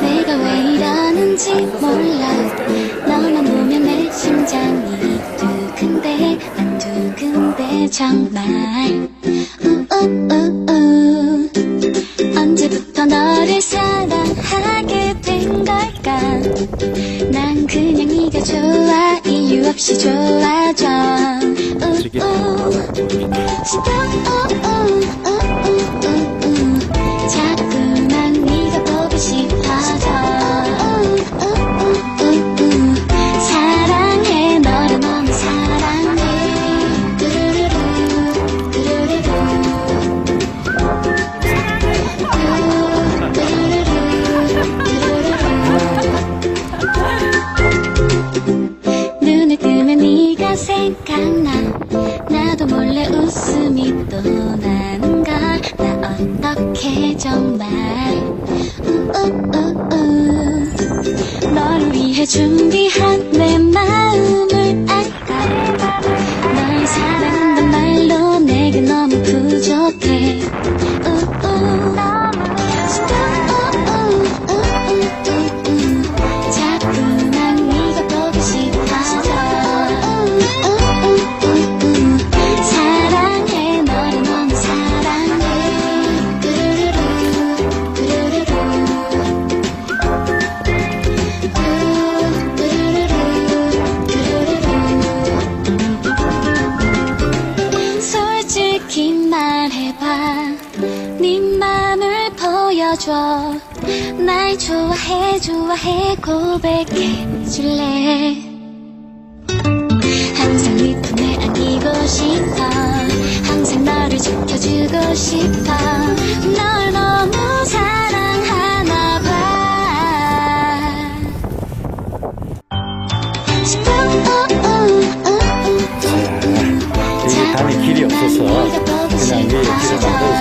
내가 왜 이러는지 몰라. 너만 보면 내 심장이 두근데 안 두근데 정말. 우우우우 네가 좋아 이유 없이 좋아져. 우우. 싶어 우우 준비한 날 좋아해 좋아해 고백해 줄래? 항상 네 품에 안기고 싶어. 항상 너를 지켜주고 싶어. 널 너무 사랑하나 봐. 싶어 여기 다닐 길이 없어서 그냥 위에 길을 만들어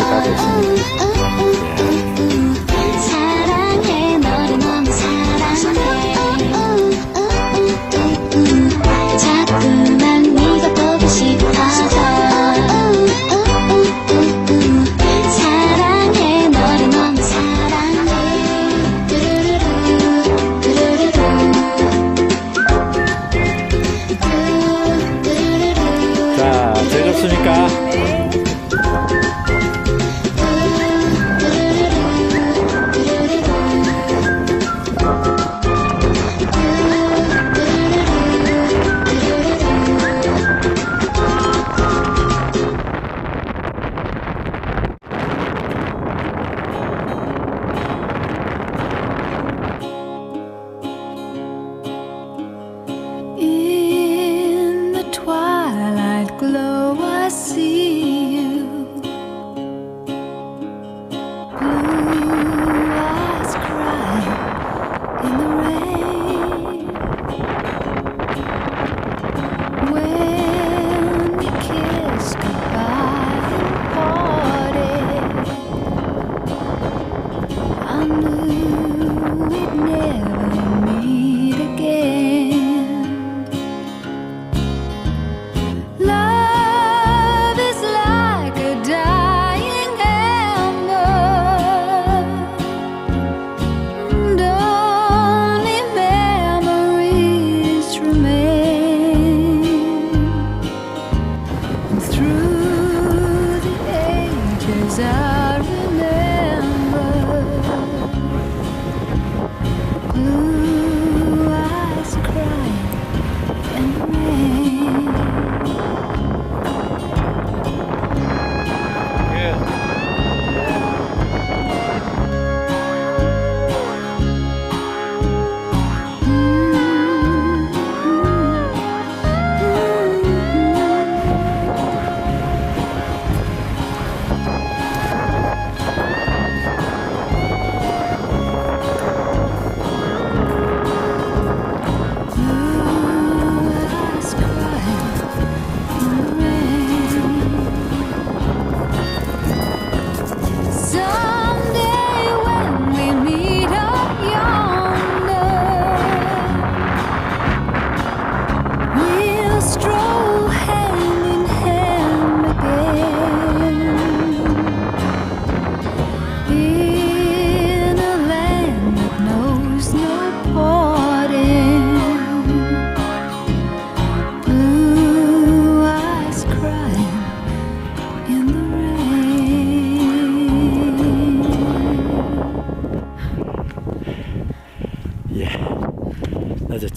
Seja Sujiká. glow through the ages. I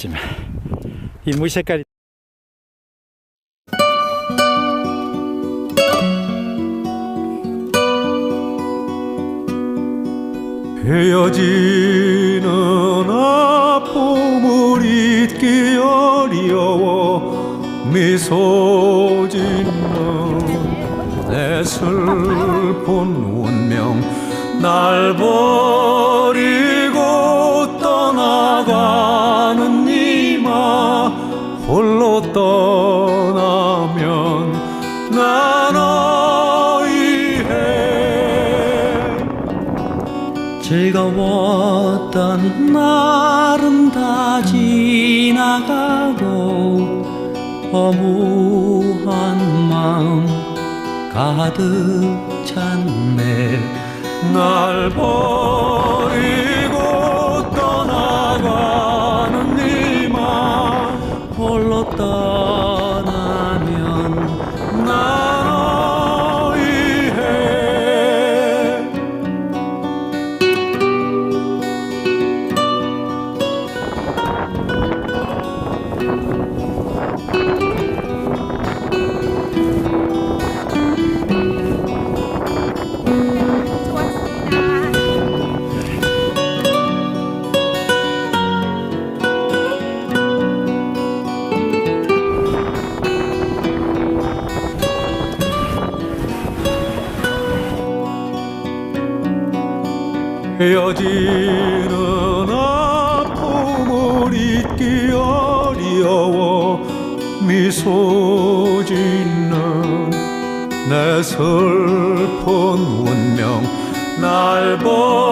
늦었지만 이 무색깔이 헤어지는 아픔을 잊기 어려워 미소 짓는 내 슬픈 운명 날 버리고 떠나가는 홀로 떠나면 난 어이해. 즐거웠던 날은 다 지나가고 허무한 마음 가득 찼네. 날 버리 홀 헤어지는 아픔을 잊기 어려워 미소 짓는 내 슬픈 운명 날버